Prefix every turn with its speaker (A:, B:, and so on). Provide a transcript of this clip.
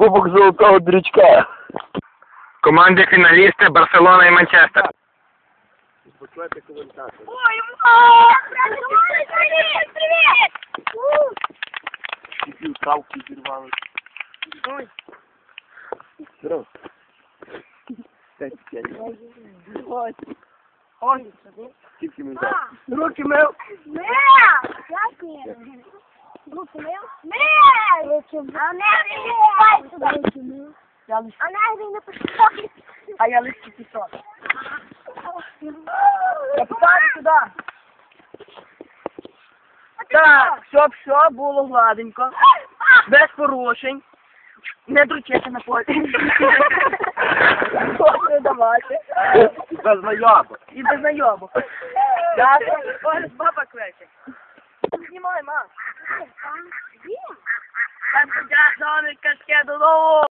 A: Кубок Золотого Дрючка.
B: Команди фіналісти Барселона і Манчестер.
A: Почуйте коментатор.
C: Ой, мама! Привіт! Привіт!
A: Кипів травку зірвали.
C: Ой.
A: Здорово.
C: Ой. Ой.
A: Скільки ми?
C: Руки мив. Мив! Як ні? Руки мив? Мив! Руки мив. А не мив! Руки мив. А не не пішов. А я лише пішов.
D: Так, щоб все було гладенько, без порушень. Не дручити на полі. Не давати.
A: Без наябок.
D: І без знайомок. mínimo de más. Está bien. ya.